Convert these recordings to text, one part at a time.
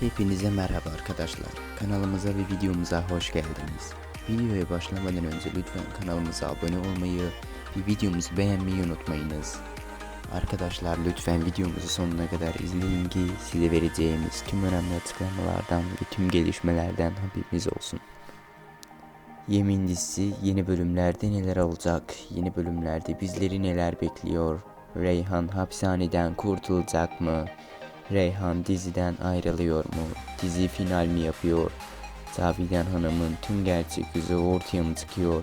Hepinize merhaba arkadaşlar. Kanalımıza ve videomuza hoş geldiniz. Videoya başlamadan önce lütfen kanalımıza abone olmayı ve videomuzu beğenmeyi unutmayınız. Arkadaşlar lütfen videomuzu sonuna kadar izleyin ki size vereceğimiz tüm önemli açıklamalardan ve tüm gelişmelerden haberiniz olsun. Yemin dizisi yeni bölümlerde neler olacak? Yeni bölümlerde bizleri neler bekliyor? Reyhan hapishaneden kurtulacak mı? Reyhan diziden ayrılıyor mu? Dizi final mi yapıyor? Zaviden Hanım'ın tüm gerçek yüzü ortaya mı çıkıyor?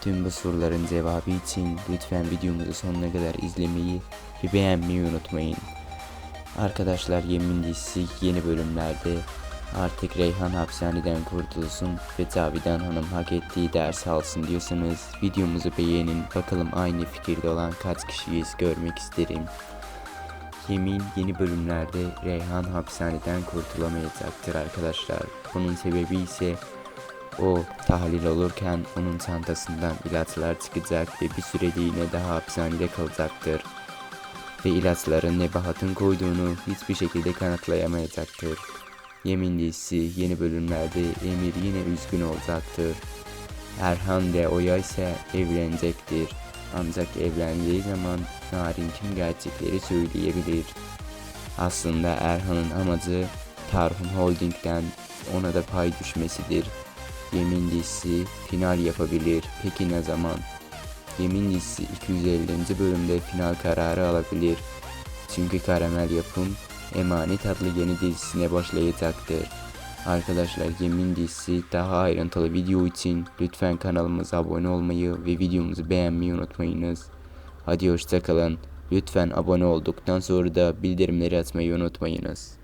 Tüm bu soruların cevabı için lütfen videomuzu sonuna kadar izlemeyi ve beğenmeyi unutmayın. Arkadaşlar Yemin dizisi yeni bölümlerde artık Reyhan hapishaneden kurtulsun ve Cavidan Hanım hak ettiği ders alsın diyorsanız videomuzu beğenin. Bakalım aynı fikirde olan kaç kişiyiz görmek isterim. Yemin yeni bölümlerde Reyhan hapishaneden kurtulamayacaktır arkadaşlar. Bunun sebebi ise o tahlil olurken onun çantasından ilaçlar çıkacak ve bir süreliğine daha hapishanede kalacaktır. Ve ilaçların Nebahat'ın koyduğunu hiçbir şekilde kanıtlayamayacaktır. Yemin dizisi yeni bölümlerde Emir yine üzgün olacaktır. Erhan ve Oya ise evlenecektir. Ancak evlendiği zaman Narin tüm gerçekleri söyleyebilir. Aslında Erhan'ın amacı Tarhun Holding'den ona da pay düşmesidir. Yemin dizisi final yapabilir. Peki ne zaman? Yemin dizisi 250. bölümde final kararı alabilir. Çünkü Karamel Yapım Emanet adlı yeni dizisine başlayacaktır. Arkadaşlar Yemin dizisi daha ayrıntılı video için lütfen kanalımıza abone olmayı ve videomuzu beğenmeyi unutmayınız. Hadi hoşçakalın. Lütfen abone olduktan sonra da bildirimleri açmayı unutmayınız.